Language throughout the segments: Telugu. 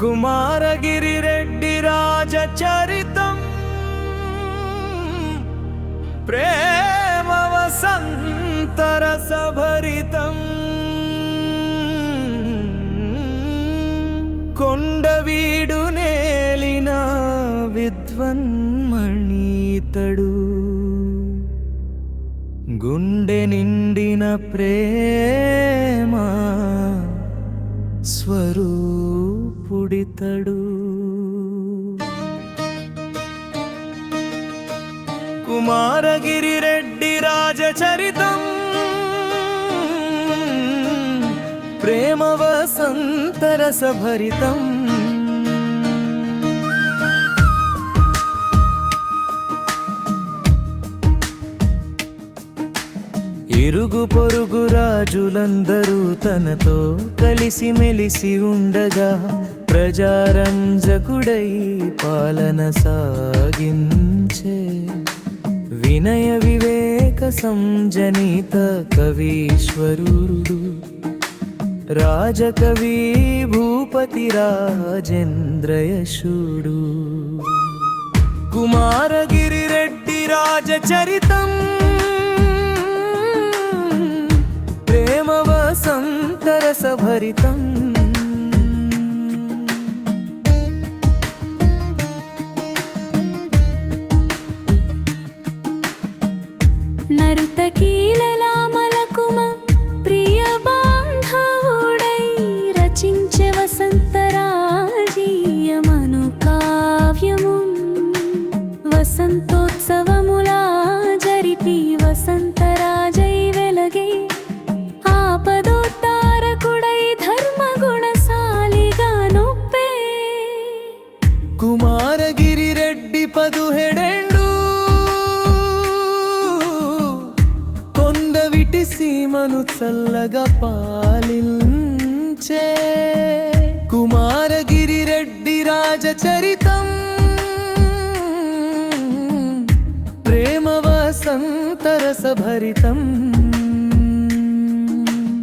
కుమారగిరి రెడ్డి రాజ చరితం ప్రేమ వసంతర సభరితం కొండవీడు నేలిన విద్వన్మణీతడు. గుండె నిండిన ప్రేమ స్వరూపుడితడు కుమారగిరి రెడ్డి రాజచరితం ప్రేమ వసంతరసభరితం ఇరుగు పొరుగు రాజులందరూ తనతో కలిసి మెలిసి ఉండగా ప్రజారంజకుడై పాలన సాగించే వినయ వివేక సంజనిత కవీశ్వరుడు. రాజకవి భూపతి రాజేంద్రయశుడు కుమారగిరి రెడ్డి రాజచరితం. ప్రేమ వసంతరసభరితం నరుతకీలలామలకుమ ప్రియ బాంధవుడై రచించే వసంతరాజీయమను కావ్యము. వసంతోత్సవములా చల్లగా పాలించే కుమారగిరి రెడ్డి రాజచరితం. ప్రేమ వసంతరసభరితం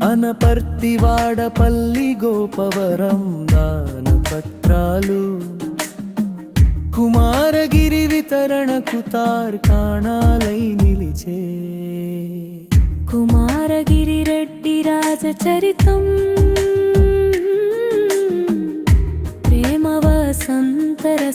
అనపర్తివాడపల్లి గోపవరం దాన పత్రాలు. కుమారగిరి వితరణకు తార్కాణాలై నిలిచే కుమారగిరి రెడ్డి రాజచరితం. ప్రేమ వసంతరసభరితం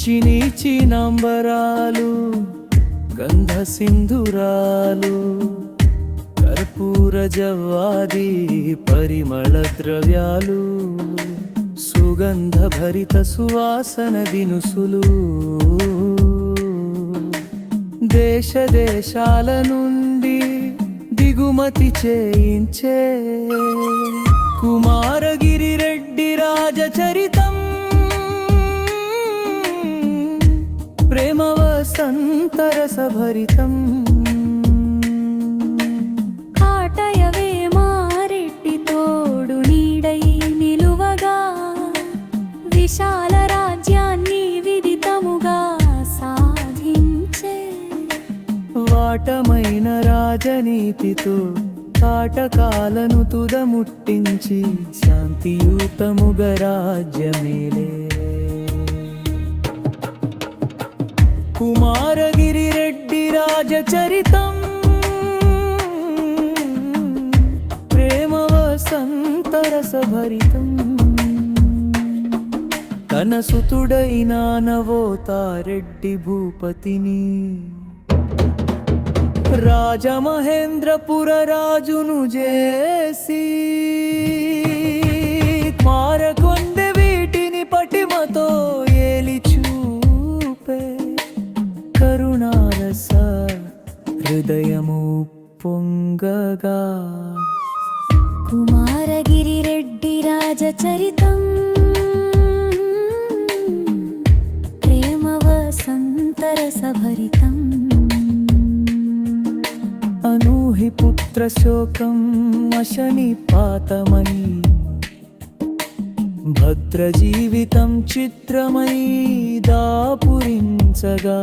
చిని నంబరాలు గంధ సింధురాలు కర్పూర జవ్వాది పరిమళ ద్రవ్యాలు సుగంధ భరిత సువాసన దినుసులు. దేశ దేశాల నుండి దిగుమతి చేయించే కుమారగిరి రెడ్డి రాజచరితం. ప్రేమ వసంతరసభరితం విశాల రాజ్యాన్ని విదితముగా సాధించే. వాటమైన రాజనీతితో కాటకాలను తుదముట్టించి శాంతియుతముగ రాజ్యమేలే. కుమారగిరి రెడ్డి రాజచరితం ప్రేమ వసంతరసభరితం తన సుతుడైన నవోతారెడ్డి భూపతిని. రాజమహేంద్రపుర రాజును చేసి మారకొండ వీటిని పటిమతో ఏలి చూపే కరుణారస హృదయము పొంగగా. కుమారగిరి రెడ్డి రాజచరితం ప్రేమ వసంతరసభరితం అనూహి పుత్ర శోకం అశని పాతమై భద్ర జీవితం చిత్రమై దాపురించగా.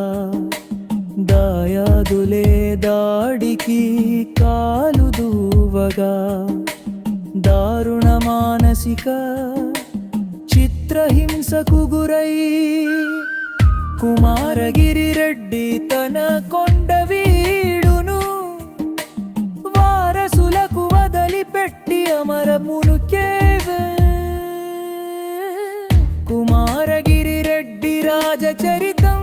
దాయాదులే దాడికి కాలు దూవగా. దారుణ మానసిక చిత్రహింసకు గురై కుమారగిరి రెడ్డి తన కొండ వీడును. వారసులకు వదిలిపెట్టి అమరమును కేవే. కుమారగిరి రెడ్డి రాజచరితం.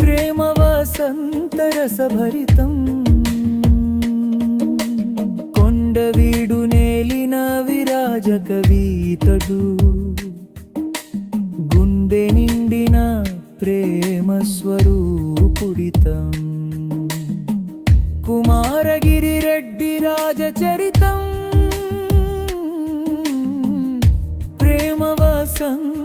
ప్రేమ వసంతరసభరితం కొండ వీడు నేలిన విరాజ కవీతడు ప్రేమ స్వరూపుడితం కుమారగిరి రెడ్డి రాజచరితం. ప్రేమ వసంతరసభరితం